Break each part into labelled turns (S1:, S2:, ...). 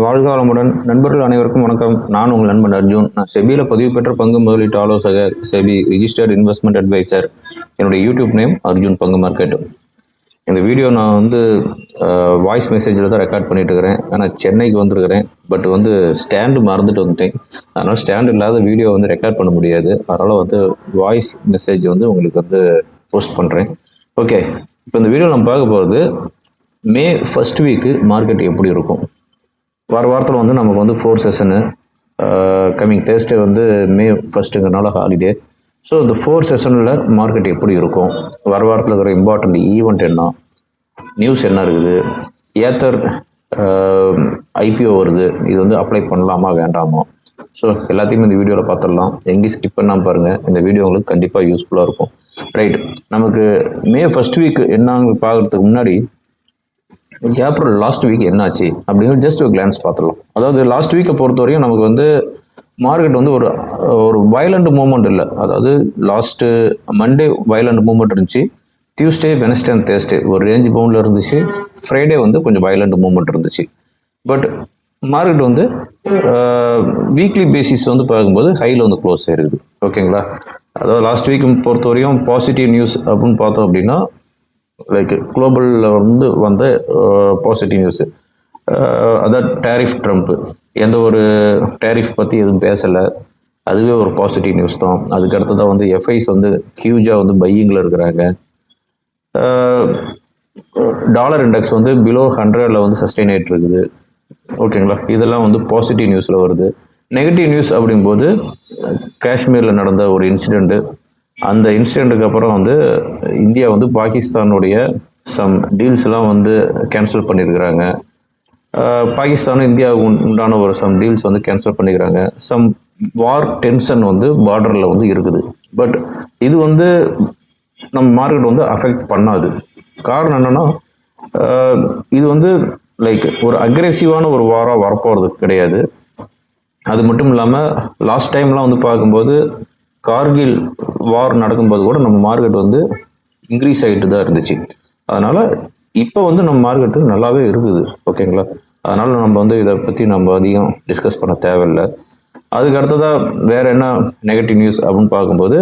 S1: வாழ்க வளமுடன் நண்பர்கள் அனைவருக்கும் வணக்கம். நான் உங்கள் நண்பன் அர்ஜுன். நான் செபியில் பதிவு பெற்ற பங்கு முதலீட்டு ஆலோசகர் செபி ரிஜிஸ்டர்ட் இன்வெஸ்ட்மெண்ட் அட்வைசர் என்னுடைய யூடியூப் நேம் அர்ஜுன் பங்கு மார்க்கெட் இந்த வீடியோ நான் வந்து வாய்ஸ் மெசேஜில் தான் ரெக்கார்ட் பண்ணிட்டு இருக்கிறேன் ஆனால் சென்னைக்கு வந்திருக்கிறேன். பட் வந்து ஸ்டாண்டு மறந்துட்டு வந்துட்டேன். அதனால் ஸ்டாண்டு இல்லாத வீடியோ வந்து ரெக்கார்ட் பண்ண முடியாது. அதனால் வந்து வாய்ஸ் மெசேஜ் வந்து உங்களுக்கு வந்து போஸ்ட் பண்ணுறேன் ஓகே இப்போ இந்த வீடியோ நம்ம பார்க்க போகிறது மே ஃபர்ஸ்ட் வீக்கு மார்க்கெட் எப்படி இருக்கும்? வார வாரத்தில் வந்து நமக்கு வந்து ஃபோர் செஷனு கம்மிங் தேர்ஸ்டே வந்து மே ஃபஸ்ட்டுங்கிறனால ஹாலிடே ஸோ இந்த ஃபோர் செஷனில் மார்க்கெட் எப்படி இருக்கும்? வர வாரத்தில் இருக்கிற இம்பார்ட்டண்ட் ஈவெண்ட் என்ன? நியூஸ் என்ன இருக்குது? ஏத்தர் ஐபிஓ வருது. இது வந்து அப்ளை பண்ணலாமா வேண்டாமா? ஸோ எல்லாத்தையுமே இந்த வீடியோவில் பார்த்துடலாம் எங்கேயும் ஸ்கிப் பண்ணாமல் பாருங்கள் இந்த வீடியோ உங்களுக்கு கண்டிப்பாக யூஸ்ஃபுல்லாக இருக்கும். ரைட் நமக்கு மே ஃபர்ஸ்ட் வீக் என்னங்க பார்க்கறதுக்கு முன்னாடி ஏப்ரல் லாஸ்ட் வீக் என்னாச்சு? அப்படிங்கிறது ஜஸ்ட் ஒரு கிளான்ஸ் பார்த்துடலாம். அதாவது லாஸ்ட் வீக்கை பொறுத்த வரையும் நமக்கு வந்து மார்க்கெட் வந்து ஒரு ஒரு வயலண்ட் மூமெண்ட் இல்லை. அதாவது லாஸ்ட்டு மண்டே வயலண்ட் மூமெண்ட் இருந்துச்சு. டியூஸ்டே வெனஸ்டே அண்ட் தேர்ஸ்டே ஒரு ரேஞ்ச் பவுண்டில் இருந்துச்சு. ஃப்ரைடே வந்து கொஞ்சம் வயலண்ட் மூமெண்ட் இருந்துச்சு. பட் மார்க்கெட் வந்து வீக்லி பேசிஸ் வந்து பார்க்கும்போது ஹையில் வந்து க்ளோஸ் ஆயிருக்குது. ஓகேங்களா அதாவது லாஸ்ட் வீக் பொறுத்த வரையும் பாசிட்டிவ் நியூஸ் அப்படின்னு பார்த்தோம் அப்படின்னா லைக் குளோபலில் வந்து வந்த uh, பாசிட்டிவ் நியூஸு uh, அதான் டேரிஃப் ட்ரம்ப்பு எந்த ஒரு டேரிஃப் பற்றி எதுவும் பேசலை. அதுவே ஒரு பாசிட்டிவ் நியூஸ் தான். அதுக்கு அடுத்ததாக வந்து எஃப்ஐஸ் வந்து ஹியூஜாக வந்து பையிங்கில் இருக்கிறாங்க. Uh, டாலர் இண்டெக்ஸ் வந்து பிலோ ஹண்ட்ரடில் வந்து சஸ்டெயின் ஆகிட்டு இருக்குது ஓகேங்களா இதெல்லாம் வந்து பாசிட்டிவ் நியூஸில் வருது. நெகட்டிவ் நியூஸ் அப்படிங்கும்போது காஷ்மீரில் நடந்த ஒரு இன்சிடெண்ட்டு அந்த இன்சிடெண்ட்டுக்கு அப்புறம் வந்து இந்தியா வந்து பாகிஸ்தானுடைய சம் டீல்ஸ்லாம் வந்து கேன்சல் பண்ணியிருக்கிறாங்க பாகிஸ்தானும் இந்தியாவுக்கு உண்டான ஒரு சம் டீல்ஸ் வந்து கேன்சல் பண்ணிக்கிறாங்க. சம் வார் டென்ஷன் வந்து பார்டரில் வந்து இருக்குது. பட் இது வந்து நம்ம மார்க்கெட் வந்து அஃபெக்ட் பண்ணாது. காரணம் என்னென்னா இது வந்து லைக் ஒரு அக்ரெசிவான ஒரு வாராக வரப்போகிறது கிடையாது. அது மட்டும் இல்லாமல் லாஸ்ட் டைம்லாம் வந்து பார்க்கும்போது கார்கில் வார் நடக்கும்போது கூட நம்ம மார்க்கெட் வந்து இன்க்ரீஸ் ஆகிட்டு தான் இருந்துச்சு. அதனால் இப்போ வந்து நம்ம மார்க்கெட்டு நல்லாவே இருக்குது ஓகேங்களா அதனால் நம்ம வந்து இதை பற்றி நம்ம அதிகம் டிஸ்கஸ் பண்ண தேவையில்லை. அதுக்கு அடுத்ததாக வேறு என்ன நெகட்டிவ் நியூஸ் அப்படின்னு பார்க்கும்போது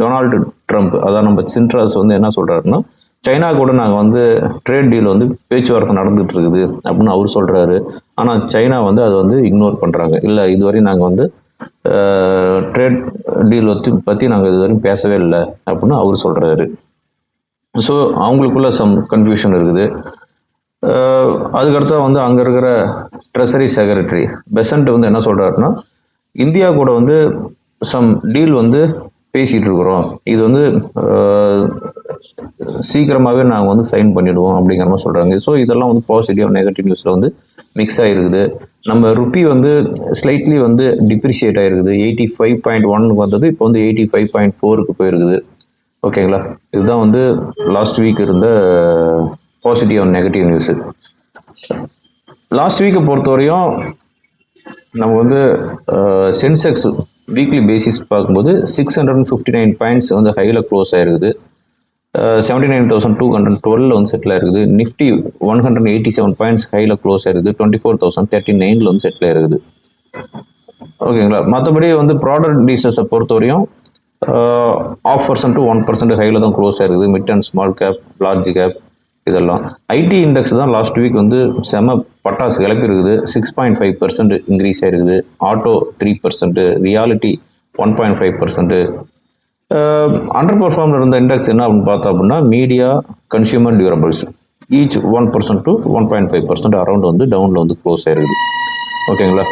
S1: டொனால்டு ட்ரம்ப் அதான் நம்ம சின்ட்ராஸ் வந்து என்ன சொல்கிறாருன்னா சைனா கூட நாங்கள் வந்து ட்ரேட் டீல் வந்து பேச்சுவார்த்தை நடந்துகிட்ருக்குது இருக்குது அப்படின்னு அவர் சொல்கிறாரு ஆனால் சைனா வந்து அதை வந்து இக்னோர் பண்ணுறாங்க இல்லை இதுவரை நாங்கள் வந்து ட்ரேட் டீல் பற்றி பற்றி நாங்கள் இதுவரையும் பேசவே இல்லை அப்படின்னு அவர் சொல்கிறாரு ஸோ அவங்களுக்குள்ள சம் கன்ஃபியூஷன் இருக்குது. அஹ் அதுக்கடுத்தா வந்து அங்கே இருக்கிற ட்ரெஸரி செக்ரட்டரி பெசன்ட் வந்து என்ன சொல்கிறாருன்னா இந்தியா கூட வந்து சம் டீல் வந்து பேசிகிட்டு இருக்கிறோம். இது வந்து சீக்கிரமாகவே நாங்கள் வந்து சைன் பண்ணிவிடுவோம் அப்படிங்கிற மாதிரி சொல்கிறாங்க ஸோ இதெல்லாம் வந்து பாசிட்டிவ் நெகட்டிவ் நியூஸில் வந்து மிக்ஸ் ஆகிருக்குது நம்ம ருப்பி வந்து ஸ்லைட்லி வந்து டிப்ரிஷியேட் ஆகிருக்குது எயிட்டி ஃபைவ் பாயிண்ட் ஒன்னுக்கு வந்தது இப்போ வந்து எயிட்டி ஃபைவ் பாயிண்ட் ஃபோருக்கு போயிருக்குது. ஓகேங்களா இதுதான் வந்து லாஸ்ட் வீக் இருந்த positive and negative news last வீக்கை பொறுத்தவரையும் நம்ம வந்து சென்செக்ஸ் வீக்லி பேசிஸ் பார்க்கும்போது six hundred and fifty nine points வந்து ஹையில் க்ளோஸ் ஆயிருக்குது. Seventy nine thousand two hundred twelve வந்து செட்டில் இருக்குது. Nifty one hundred eighty seven points ஹையில் க்ளோஸ் ஆயிருக்குது டுவெண்ட்டி ஃபோர் தௌசண்ட் தேர்ட்டி நைனில் வந்து செட்டில் ஆயிருக்குது ஓகேங்களா மற்றபடி வந்து ப்ராடக்ட் டீசஸை பொறுத்தவரையும் half percent to one percent ஹையில் தான் க்ளோஸ் ஆயிருக்குது. Mid and small cap large cap இதெல்லாம். ஐடி இண்டெக்ஸ் தான் லாஸ்ட் வீக் வந்து செம பட்டாசு கிளப்பி இருக்குது six point five percent increase ஆயிருக்குது. Auto three percent realty one point five percent under perform இருந்த இண்டெக்ஸ் என்ன அப்படின்னு பார்த்தோம் அப்படின்னா media consumer durables each one percent to one point five percent around வந்து டவுனில் வந்து க்ளோஸ் ஆயிருக்குது. ஓகேங்களா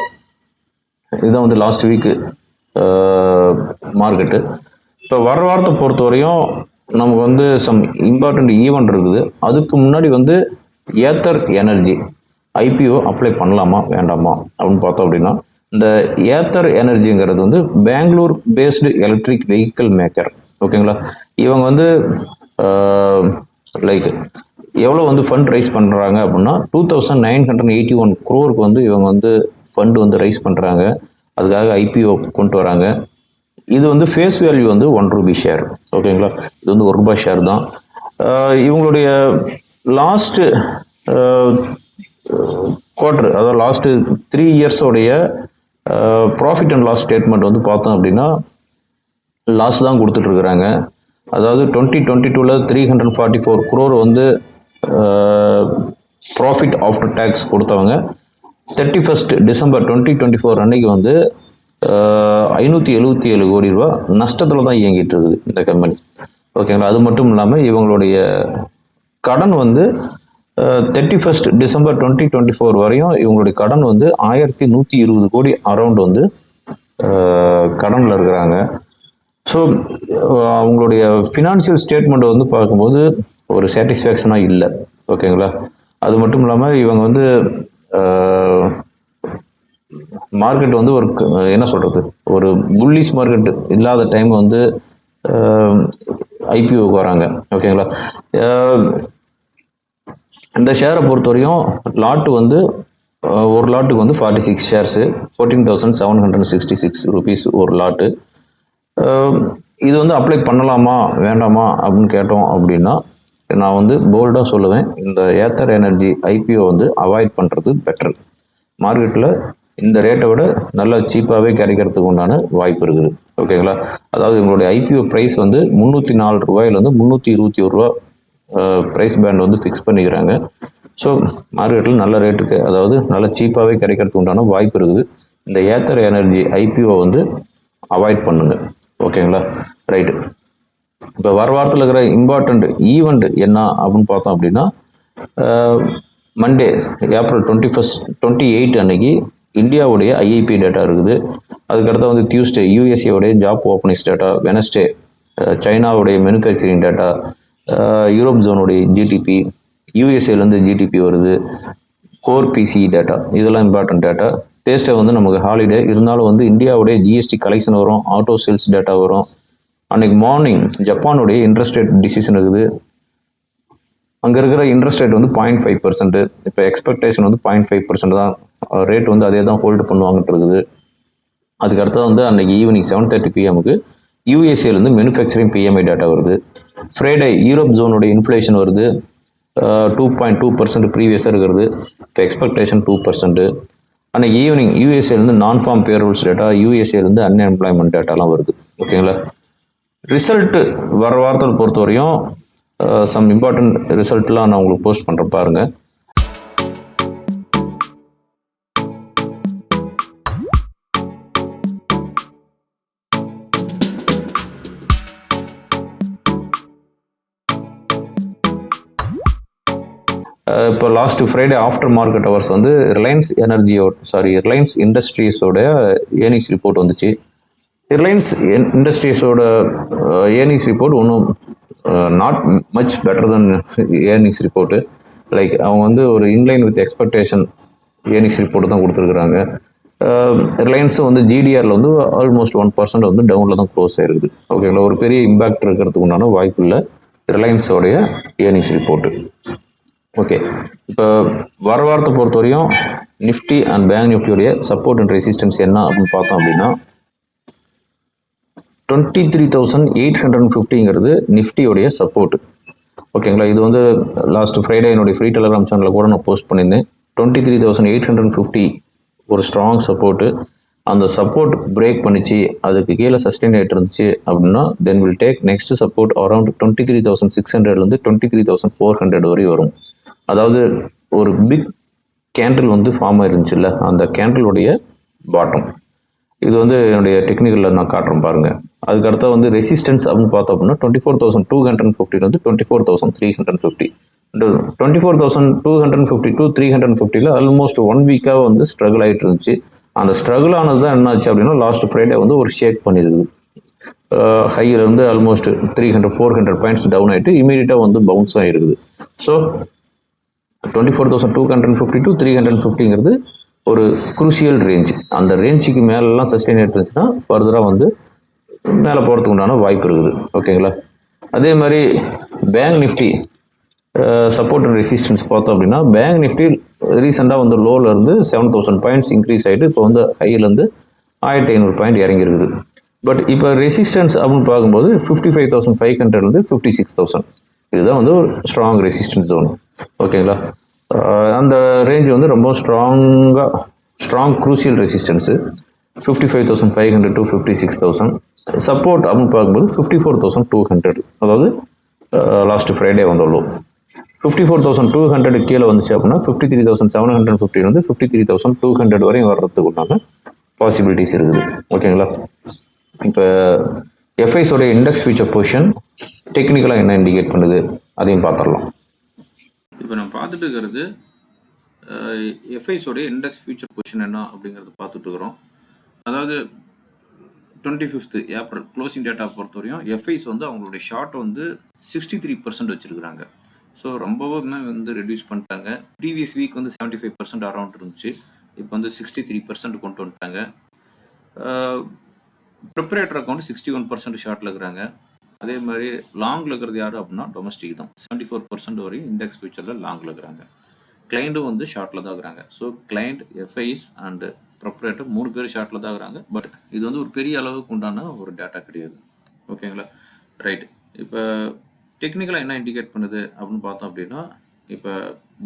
S1: இதுதான் வந்து லாஸ்ட் வீக்கு மார்க்கெட்டு இப்போ வர வாரத்தை பொறுத்த வரையும் நமக்கு வந்து சம் இம்பார்ட்டண்ட் ஈவெண்ட் இருக்குது. அதுக்கு முன்னாடி வந்து ஏத்தர் எனர்ஜி ஐபிஓ அப்ளை பண்ணலாமா வேண்டாமா அப்படின்னு பார்த்தோம் அப்படின்னா இந்த ஏத்தர் எனர்ஜிங்கிறது வந்து Bangalore based electric vehicle maker ஓகேங்களா இவங்க வந்து லைக் எவ்வளோ வந்து ஃபண்ட் ரைஸ் பண்ணுறாங்க அப்படின்னா two thousand nine hundred eighty one க்ரோருக்கு வந்து இவங்க வந்து ஃபண்டு வந்து ரைஸ் பண்ணுறாங்க அதுக்காக ஐபிஓ கொண்டு வராங்க. இது வந்து ஃபேஸ் வேல்யூ வந்து ஒன் ரூபி ஷேர் ஓகேங்களா இது வந்து ஒரு ரூபாய் ஷேர் தான். இவங்களுடைய லாஸ்ட்டு குவார்டர் அதாவது லாஸ்ட்டு த்ரீ இயர்ஸோடைய ப்ராஃபிட் அண்ட் லாஸ் ஸ்டேட்மெண்ட் வந்து பார்த்தோம் அப்படின்னா லாஸ் தான் கொடுத்துட்ருக்குறாங்க. அதாவது டுவெண்ட்டி டுவெண்ட்டி டூவில் three hundred forty four crore வந்து ப்ராஃபிட் ஆஃப்டர் டேக்ஸ் கொடுத்தவங்க. Thirty first December twenty twenty four அன்னைக்கு வந்து ஐநூற்றி எழுபத்தி ஏழு கோடி ரூபா நஷ்டத்தில் தான் இயங்கிட்டு இருக்குது இந்த கம்பெனி ஓகேங்களா அது மட்டும் இல்லாமல் இவங்களுடைய கடன் வந்து thirty first December twenty twenty four வரையும் இவங்களுடைய கடன் வந்து ஆயிரத்தி நூற்றி இருபது கோடி அரௌண்ட் வந்து கடனில் இருக்கிறாங்க. ஸோ அவங்களுடைய ஃபினான்ஷியல் ஸ்டேட்மெண்ட் வந்து பார்க்கும்போது ஒரு சாட்டிஸ்ஃபேக்ஷனாக இல்லை. ஓகேங்களா அது மட்டும் இல்லாமல் இவங்க வந்து மார்க்கெட் வந்து ஒரு என்ன சொல்கிறது ஒரு புல்லிஸ் மார்க்கெட் இல்லாத டைம் வந்து ஐபிஓக்கு வராங்க. ஓகேங்களா இந்த ஷேரை பொறுத்தவரையும் லாட்டு வந்து ஒரு லாட்டுக்கு வந்து forty six shares fourteen thousand seven hundred sixty six rupees ஒரு லாட்டு இது வந்து அப்ளை பண்ணலாமா வேண்டாமா அப்படின்னு கேட்டோம் அப்படின்னா நான் வந்து போல்டாக சொல்லுவேன். இந்த ஏத்தர் எனர்ஜி ஐபிஓ வந்து அவாய்ட் பண்ணுறது பெட்டர் மார்க்கெட்டில் இந்த ரேட்டை விட நல்லா சீப்பாகவே கிடைக்கிறதுக்கு உண்டான வாய்ப்பு இருக்குது. ஓகேங்களா அதாவது உங்களுடைய ஐபிஓ ப்ரைஸ் வந்து முந்நூற்றி நாலு ரூபாயிலேருந்து முந்நூற்றி இருபத்தி ஒரு ரூபா ப்ரைஸ் பேண்ட் வந்து ஃபிக்ஸ் பண்ணிக்கிறாங்க. ஸோ மார்க்கெட்டில் நல்ல ரேட்டுக்கு அதாவது நல்ல சீப்பாகவே கிடைக்கிறதுக்கு உண்டான வாய்ப்பு இருக்குது. இந்த ஏத்தர் எனர்ஜி ஐபிஓ வந்து அவாய்ட் பண்ணுங்க. ஓகேங்களா ரைட்டு இப்போ வர வாரத்தில் இருக்கிற இம்பார்ட்டண்ட் ஈவெண்ட் என்ன அப்படின்னு பார்த்தோம் அப்படின்னா Monday April twenty first twenty eight அன்னைக்கு இந்தியாவுடைய ஐஐபி டேட்டா இருக்குது. அதுக்கடுத்து வந்து டியூஸ்டே யூஎஸ்ஏவுடைய ஜாப் ஓப்பனிங்ஸ் டேட்டா வெனஸ்டே சைனாவுடைய மேனுஃபேக்சரிங் டேட்டா யூரோப் ஜோனுடைய ஜிடிபி யூஎஸ்ஏலேருந்து ஜிடிபி வருது. கோர் பிசி டேட்டா இதெல்லாம் இம்பார்ட்டன்ட் டேட்டா தேஸ்டே வந்து நமக்கு ஹாலிடே இருந்தாலும் வந்து இந்தியாவுடைய ஜிஎஸ்டி கலெக்ஷன் வரும் ஆட்டோ சேல்ஸ் டேட்டா வரும். அன்னைக்கு மார்னிங் ஜப்பானுடைய இன்ட்ரெஸ்ட் ரேட் டிசிஷன் இருக்குது. அங்கே இருக்கிற இன்ட்ரெஸ்ட் ரேட் வந்து பாயிண்ட் ஃபைவ் பர்சன்ட் இப்போ எக்ஸ்பெக்டேஷன் வந்து பாயிண்ட் ஃபைவ் பர்சன்ட் தான். ரேட் வந்து அதே தான் ஹோல்டு பண்ணுவாங்கட்டு இருக்குது. அதுக்கு அடுத்தது வந்து அன்னைக்கு ஈவினிங் செவன் தேர்ட்டி பிஎம்க்கு யூஎஸ்ஏலேருந்து மேனுஃபேக்சரிங் பிஎம்ஐ டேட்டா வருது. ஃப்ரைடே யூரோப் ஜோனுடைய இன்ஃப்ளேஷன் வருது. டூ பாயிண்ட் டூ பர்சன்ட் ப்ரீவியஸாக இருக்கிறது. இப்போ எக்ஸ்பெக்டேஷன் டூ பர்சன்ட்டு அன்னைக்கு ஈவினிங் யூஎஸ்ஏலேருந்து நான் ஃபார்ம் பேரோல்ஸ் டேட்டா யூஎஸ்ஏலேருந்து அன்எம்ப்ளாய்மெண்ட் டேட்டாலாம் வருது. ஓகேங்களா ரிசல்ட்டு வர வாரத்தில் பொறுத்தவரையும் சம் இம்பார்ட்டன்ட் ரிசல்ட்லாம் நான் உங்களுக்கு போஸ்ட் பண்ணுறேன் பாருங்கள் இப்போ last Friday after market hours வந்து ரிலையன்ஸ் எனர்ஜியோ சாரி ரிலையன்ஸ் இண்டஸ்ட்ரீஸோட ஏர்னிங்ஸ் ரிப்போர்ட் வந்துச்சு. ரிலையன்ஸ் இண்டஸ்ட்ரீஸோட ஏர்னிங்ஸ் ரிப்போர்ட் ஒன்றும் not much better then earnings report like அவங்க வந்து ஒரு inline with expectation earnings report தான் கொடுத்துருக்குறாங்க. ரிலையன்ஸும் வந்து ஜிடிஆரில் வந்து ஆல்மோஸ்ட் ஒன் பர்சன்ட் வந்து டவுனில் தான் க்ளோஸ் ஆயிருக்குது. ஓகேங்களா ஒரு பெரிய இம்பேக்ட் இருக்கிறதுக்கு உண்டான வாய்ப்பு இல்லை. ரிலையன்ஸோடைய ஏர்னிங்ஸ் ரிப்போர்ட்டு ஓகே இப்போ வர வாரத்தை பொறுத்தவரையும் நிஃப்டி அண்ட் பேங்க் நிஃப்டியோடைய சப்போர்ட் அண்ட் ரெசிஸ்டன்ஸ் என்ன அப்படின்னு பார்த்தோம் அப்படின்னா twenty three thousand eight hundred ஃபிஃப்டிங்கிறது நிஃப்டியோடைய சப்போர்ட் ஓகேங்களா இது வந்து லாஸ்ட் ஃப்ரைடே என்னுடைய ஃப்ரீ டெலிகிராம் சேனலில் கூட நான் போஸ்ட் பண்ணியிருந்தேன். Twenty three thousand eight hundred fifty ஒரு ஸ்ட்ராங் சப்போர்ட்டு அந்த சப்போர்ட் பிரேக் பண்ணிச்சு அதுக்கு கீழே சஸ்டெயின் ஆகிட்டு இருந்துச்சு அப்படின்னா then will take next support around twenty three thousand six ஹண்ட்ரட்லேருந்து twenty three thousand four hundred வரையும் வரும். அதாவது ஒரு பிக் கேண்டில் வந்து ஃபார்ம் ஆயிருந்துச்சுல்ல அந்த கேண்டிலுடைய பாட்டம் இது வந்து என்னுடைய டெக்னிக்கலில் நான் காட்டுறேன் பாருங்கள் அதுக்கடுத்த வந்து ரெசிஸ்டன்ஸ் அப்படின்னு பார்த்தோம் அப்படின்னா twenty four thousand two hundred fifty வந்து twenty four thousand three hundred fifty twenty four thousand two hundred fifty two three hundred ஃபிஃப்டியில் ஆல்மோஸ்ட் ஒன் வீக்காக வந்து ஸ்ட்ரகிள் ஆகிட்டு இருந்துச்சு. அந்த ஸ்ட்ரகிள் ஆனது தான் என்னாச்சு அப்படின்னா லாஸ்ட் ஃப்ரைடே வந்து ஒரு ஷேக் பண்ணியிருக்குது ஹையிலேருந்து almost three hundred four hundred points down ஆகிட்டு இமீடியட்டாக வந்து பவுன்ஸ் ஆகிருக்குது so twenty four thousand two hundred fifty two three hundred ஃபிஃப்டிங்கிறது ஒரு குரூசியல் ரேஞ்ச் அந்த ரேஞ்சுக்கு மேலெலாம் சஸ்டெயின் ஆகிட்டு இருந்துச்சுன்னா ஃபர்தராக வந்து மேலே போகிறதுக்கு உண்டான வாய்ப்பு இருக்குது. ஓகேங்களா அதே மாதிரி bank Nifty support and resistance பார்த்தோம் அப்படின்னா பேங்க் நிஃப்டி ரீசெண்டாக வந்து லோவில் செவன் தௌசண்ட் பாயிண்ட்ஸ் இன்க்ரீஸ் ஆகிட்டு இப்போ வந்து ஹையிலேருந்து ஆயிரத்தி ஐநூறு பாயிண்ட் இறங்கியிருக்குது. பட் இப்போ ரெசிஸ்டன்ஸ் அப்படின்னு பார்க்கும்போது ஃபிஃப்டி ஃபைவ் தௌசண்ட் ஃபைவ் ஹண்ட்ரட்லேருந்து ஃபிஃப்டி சிக்ஸ் தௌசண்ட் இதுதான் வந்து ஒரு ஸ்ட்ராங் ரெசிஸ்டன்ஸ் ஜோன் ஓகேங்களா அந்த ரேஞ்ச் வந்து ரொம்ப ஸ்ட்ராங்காக strong crucial resistance fifty five thousand five hundred to fifty six thousand support அப்படின்னு பார்க்கும்போது fifty four thousand two hundred அதாவது லாஸ்ட் ஃப்ரைடே வந்துள்ளோம் fifty four thousand two hundred கீழே வந்துச்சு அப்படின்னா fifty three thousand seven hundred fifteen வந்து fifty three thousand two hundred வரையும் வர்றதுக்குண்டான பாசிபிலிட்டிஸ் இருக்குது. ஓகேங்களா இப்போ எஃப்ஐஸோட இண்டெக்ஸ் ஃபியூச்சர் பொசிஷன் டெக்னிக்கலாக என்ன இண்டிகேட் பண்ணுது அதையும் பார்த்துடலாம்.
S2: இப்போ நம்ம பார்த்துட்டு இருக்கிறது எஃப்ஐஸோடைய இண்டெக்ஸ் ஃபியூச்சர் பொசிஷன் என்ன அப்படிங்கிறத பார்த்துட்டு இருக்கிறோம். அதாவது twenty fifth April closing data பொறுத்த வரையும் எஃப்ஐஸ் வந்து அவங்களுடைய ஷார்ட் வந்து சிக்ஸ்டி த்ரீ பர்சன்ட் வச்சுருக்குறாங்க ஸோ ரொம்பவுமே வந்து ரெடியூஸ் பண்ணிட்டாங்க. ப்ரீவியஸ் வீக் வந்து செவன்ட்டி ஃபைவ் பர்சன்ட் அரௌண்ட் இருந்துச்சு. இப்போ வந்து சிக்ஸ்டி த்ரீ பர்சன்ட் கொண்டு வந்துட்டாங்க. Proprietor account sixty one percent ஷார்ட்டில் இருக்கிறாங்க. அதே மாதிரி லாங்கில் இருக்கிறது யார் அப்படின்னா டொமஸ்டிக் தான். செவன்ட்டி ஃபோர் பர்சன்ட் வரையும் இண்டெக்ஸ் ஃபியூச்சரில் லாங்கில் இருக்கிறாங்க. கிளைண்ட்டும் வந்து ஷார்ட்டில் தான் இருக்கிறாங்க. So client FIIs and proprietor மூணு பேர் ஷார்ட்டில் தான் இருக்கிறாங்க. பட் இது வந்து ஒரு பெரிய அளவுக்கு உண்டான ஒரு டேட்டா கிடையாது. ஓகேங்களா ரைட் இப்போ டெக்னிக்கலாக என்ன இண்டிகேட் பண்ணுது அப்படின்னு பார்த்தோம் அப்படின்னா இப்போ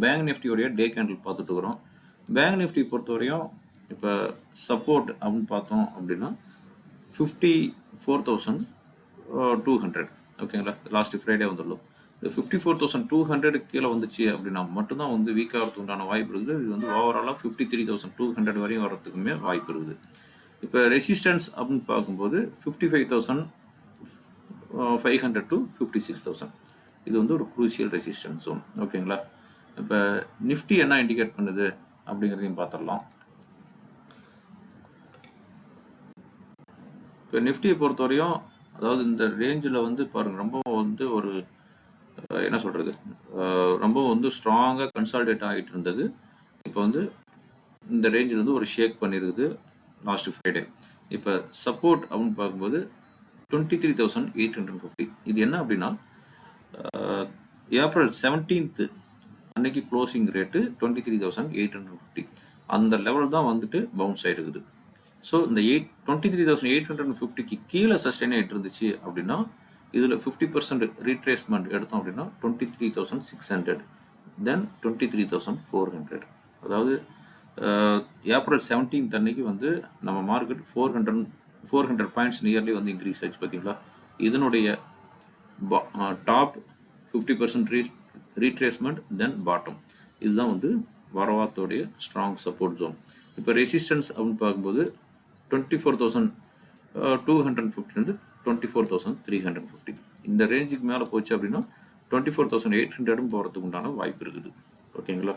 S2: பேங்க் நிஃப்டியோடைய டே கேண்டில் பார்த்துட்டு இருக்கிறோம். பேங்க் நிஃப்டி பொறுத்தவரையும் இப்போ சப்போர்ட் அப்படின்னு பார்த்தோம் அப்படின்னா fifty four thousand two hundred ஓகேங்களா லாஸ்ட் ஃப்ரைடே வந்துள்ளோம். Fifty four thousand two hundred கீழே வந்துச்சு அப்படின்னா மட்டும்தான் வந்து வீக் ஆகிறதுக்கு உண்டான வாய்ப்பு இருக்குது. இது வந்து ஓவராலாக fifty three thousand two hundred வரையும் வரத்துக்குமே வாய்ப்பு இருக்குது. இப்போ ரெசிஸ்டன்ஸ் அப்படின்னு பார்க்கும்போது fifty five thousand five hundred to fifty six thousand இது வந்து ஒரு குரூசியல் ரெசிஸ்டன்ஸ் ஜோன் ஓகேங்களா இப்போ நிஃப்டி என்ன இண்டிகேட் பண்ணுது அப்படிங்கிறதையும் பார்த்துடலாம். இப்போ நிஃப்டியை பொறுத்தவரையும் அதாவது இந்த ரேஞ்சில் வந்து பாருங்கள் ரொம்ப வந்து ஒரு என்ன சொல்கிறது ரொம்ப வந்து ஸ்ட்ராங்காக கன்சால்டேட் ஆகிட்டு இருந்தது. இப்போ வந்து இந்த ரேஞ்சில் வந்து ஒரு ஷேக் பண்ணியிருக்குது லாஸ்ட் ஃப்ரைடே இப்போ சப்போர்ட் அப்படின்னு பார்க்கும்போது twenty three thousand eight hundred fifty இது என்ன அப்படின்னா ஏப்ரல் செவன்டீன்த்து அன்னைக்கு closing rate twenty three thousand eight hundred fifty அந்த லெவல் தான் வந்துட்டு பவுன்ஸ் ஆகிருக்குது ஸோ இந்த eight twenty three thousand eight hundred ஃபிஃப்டிக்கு கீழே சஸ்டெயின் ஆகிட்டு இருந்துச்சு அப்படின்னா இதில் ஃபிஃப்டி பர்சன்ட் ரீட்ரேஸ்மெண்ட் எடுத்தோம் அப்படின்னா twenty three thousand six hundred then twenty three thousand four hundred அதாவது ஏப்ரல் செவன்டீன்த் அன்னைக்கு வந்து நம்ம market four hundred four hundred points nearly வந்து இன்க்ரீஸ் ஆச்சு பார்த்தீங்களா இதனுடைய top fifty percent re retracement then bottom இதுதான் வந்து வரவாத்தோடைய ஸ்ட்ராங் சப்போர்ட் ஜோன் இப்போ ரெசிஸ்டன்ஸ் அப்படின்னு பார்க்கும்போது twenty four thousand two hundred ஃபிஃப்டிலேருந்து twenty four thousand three hundred fifty இந்த ரேஞ்சுக்கு மேலே போச்சு அப்படின்னா டுவெண்ட்டி ஃபோர் தௌசண்ட் எயிட் ஹண்ட்ரடும் போகிறதுக்கு உண்டான வாய்ப்பு இருக்குது. ஓகேங்களா?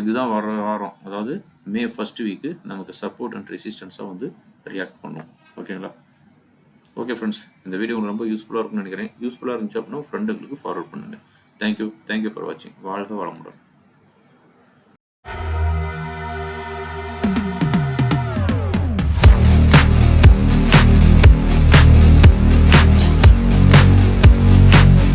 S2: இதுதான் வர வாரம். அதாவது மே ஃபர்ஸ்ட் வீக்கு நமக்கு சப்போர்ட் அண்ட் ரெசிஸ்டன்ஸாக வந்து ரியாக்ட் பண்ணும். ஓகேங்களா? ஓகே ஃப்ரெண்ட்ஸ் இந்த வீடியோ உங்களுக்கு ரொம்ப யூஸ்ஃபுல்லாக இருக்கும்னு நினைக்கிறேன். யூஸ்ஃபுல்லாக இருந்துச்சு அப்படின்னா ஃப்ரெண்டுங்களுக்கு ஃபார்வர்ட் பண்ணுங்கள் thank you thank you for வாட்சிங் வாழ்க வளமுடன்.